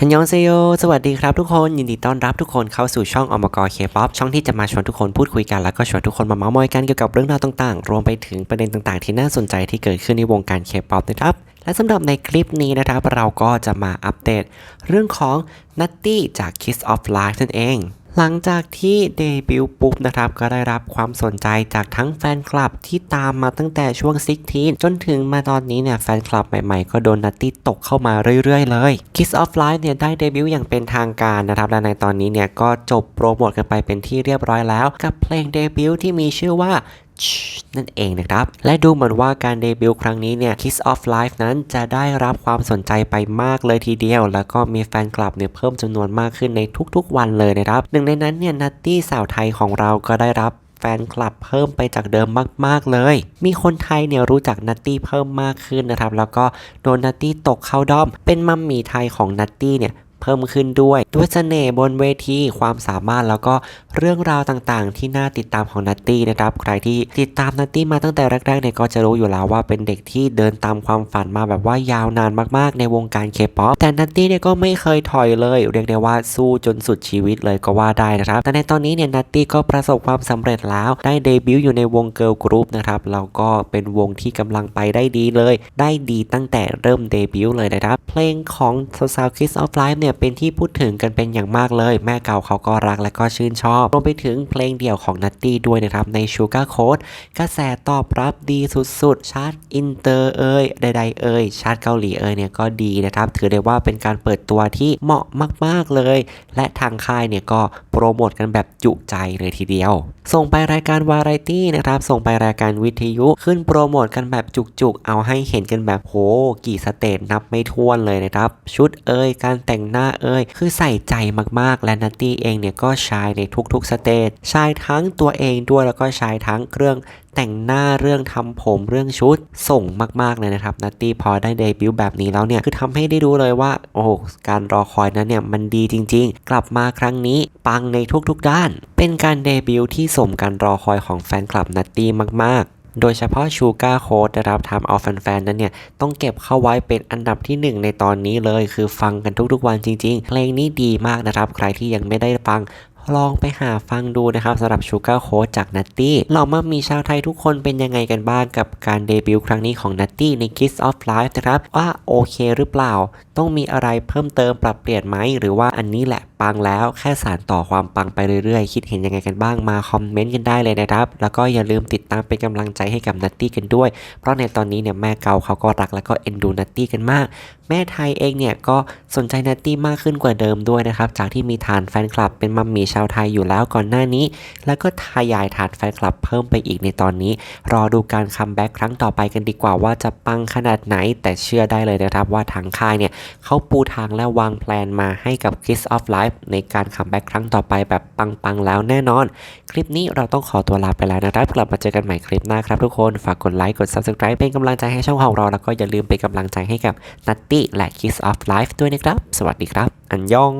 ฮันยองเซโย สวัสดีครับทุกคน ยินดีต้อนรับทุกคนเข้าสู่ช่องอมกรเคป๊อปช่องที่จะมาชวนทุกคนพูดคุยกัน แล้วก็ชวนทุกคนมาเมาท์มอยกันเกี่ยวกับเรื่องราวต่างๆ รวมไปถึงประเด็นต่างๆ ที่น่าสนใจที่เกิดขึ้นในวงการเคป๊อปนะครับ และสำหรับในคลิปนี้นะครับ เราก็จะมาอัปเดต เรื่องของนัตตี้จาก Kiss of Life นั่นเอง หลังจากที่เดบิวต์ปุ๊บนะครับก็ได้รับความสนใจจากทั้งแฟนคลับที่ตามมาตั้งแต่ช่วงซิกทีนจนถึงมาตอนนี้เนี่ยแฟนคลับใหม่ๆ ก็โดนนัตตี้ตกเข้ามาเรื่อยๆเลย Kiss of Life เนี่ยได้เดบิวต์อย่างเป็นทางการนะครับและในตอนนี้เนี่ยก็จบโปรโมทกันไปเป็นที่เรียบร้อยแล้ว กับเพลงเดบิวต์ที่มีชื่อว่า นั่นเองนะครับ และดูเหมือนว่าการเดบิวต์ครั้งนี้เนี่ย Kiss of Life นั้นจะได้รับความสนใจไปมากเลยทีเดียว แล้วก็มีแฟนคลับเนี่ยเพิ่มจำนวนมากขึ้นในทุกๆวันเลยนะครับ หนึ่งในนั้นเนี่ยนัตตี้สาวไทยของเราก็ได้รับแฟนคลับเพิ่มไปจากเดิมมาก ๆ เลย มีคนไทยเนี่ยรู้จักนัตตี้เพิ่มมากขึ้นนะครับ แล้วก็โดนนัตตี้ตกเข้าด้อม เป็นมัมมี่ไทยของนัตตี้เนี่ย เพิ่มขึ้นด้วย ด้วยเสน่ห์บนเวทีความสามารถแล้วก็เรื่องราวต่างๆ ที่น่าติดตามของนัตตี้นะครับ ใครที่ติดตามนัตตี้มาตั้งแต่แรกๆเนี่ยก็จะรู้อยู่แล้วว่าเป็นเด็กที่เดินตามความฝันมาแบบว่ายาวนานมากๆ ในวงการเคป๊อปแต่นัตตี้เนี่ยก็ไม่เคยถอยเลย เรียกได้ว่าสู้จนสุดชีวิตเลยก็ว่าได้นะครับ แต่ในตอนนี้เนี่ยนัตตี้ก็ประสบความสำเร็จแล้ว ได้เดบิวต์อยู่ในวงเกิร์ลกรุ๊ปนะครับแล้วก็เป็นวงที่กำลังไปได้ดีเลย ได้ดีตั้งแต่เริ่มเดบิวต์เลยนะครับ เพลงของสาวๆ Kiss of Life เนี่ยเป็นที่พูดถึงกันเป็นอย่างมากเลย แม่เก่าเขาก็รักและก็ชื่นชอบรวมไปถึงเพลงเดี่ยวของนัตตี้ด้วยนะครับในซูการ์โค้ดกระแสตอบรับดีสุดๆ ชาร์ตอินเตอร์เอ่ยใดๆเอ่ยชาร์ตเกาหลีเอ่ยเนี่ยก็ดีนะครับ ถือได้ว่าเป็นการเปิดตัวที่เหมาะมาก ๆเลย และทางค่ายเนี่ยก็ ปรโมทกันแบบจุใจเลยทีเดียว ส่งไปรายการวาไรตี้นะครับ ส่งไปรายการวิทยุขึ้นโปรโมทกันแบบจุกๆ เอาให้เห็นกันแบบโหกี่สเตจนับไม่ถ้วนเลยนะครับ ชุดเอ่ยการแต่งหน้าเอ่ยคือใส่ใจมากๆ และนัตตี้เองเนี่ยก็ใช้ในทุกๆสเตจใช้ทั้งตัวเองด้วยแล้วก็ใช้ทั้งเครื่อง แต่งหน้าเรื่องทำผมเรื่องชุดส่งมากๆเลยนะครับนัตตี้พอได้เดบิวต์แบบนี้แล้วเนี่ยคือทำให้ได้รู้เลยว่าโอ้โหการรอคอยนั้นเนี่ยมันดีจริง ๆ กลับมาครั้งนี้ปังในทุกๆด้าน เป็นการเดบิวต์ที่สมการรอคอยของแฟนคลับนัตตี้มากๆโดยเฉพาะชูการ์โค้ดนะครับทำเอาแฟนๆ นั้นเนี่ย ต้องเก็บเข้าไว้เป็นอันดับที่ 1 ในตอนนี้เลย คือฟังกันทุกๆวันจริงๆ เพลงนี้ดีมากนะครับ ใครที่ยังไม่ได้ฟัง ลองไปหาฟังดูนะครับสำหรับชูการ์โค้ดจากนัตตี้เรามามีชาวไทยทุกคนเป็นยังไงกันบ้างกับการเดบิวต์ครั้งนี้ของนัตตี้ใน Kiss of Life นะครับว่าโอเคหรือเปล่า ต้องมีอะไรเพิ่มเติมปรับเปลี่ยนไหมหรือว่าอันนี้แหละปังแล้วแค่สารต่อความปังไปเรื่อยๆ คิดเห็นยังไงกันบ้างมาคอมเมนต์กันได้เลยนะครับ แล้วก็อย่าลืมติดตามเป็นกำลังใจให้กับนัตตี้กันด้วย เพราะในตอนนี้เนี่ยแม่เกาเขาก็รักแล้วก็เอ็นดูนัตตี้กันมาก แม่ไทยเองเนี่ยก็สนใจนัตตี้มากขึ้นกว่าเดิมด้วยนะครับ จากที่มีฐานแฟนคลับเป็นมัมมี่ชาวไทยอยู่แล้วก่อนหน้านี้ แล้วก็ทยายฐานแฟนคลับเพิ่มไปอีกในตอนนี้ รอดูการคัมแบ็กครั้งต่อไปกันดีกว่าว่าจะปังขนาดไหน แต่เชื่อได้เลยนะครับว่าทางค่ายเนี่ยเขาปูทางและวางแผนมาให้กับ Kiss of Life ในการคัมแบ็กครั้งต่อไปแบบปังๆแล้วแน่นอน คลิปนี้เราต้องขอตัวลาไปแล้วนะครับ กลับมาเจอกันใหม่คลิปหน้าครับทุกคน ฝากกดไลค์ กด Subscribe เป็นกำลังใจให้ช่องของเรา แล้วก็อย่าลืมเป็นกำลังใจให้กับนัตตี้และ Kiss of Life ด้วยนะครับ สวัสดีครับ อันยอง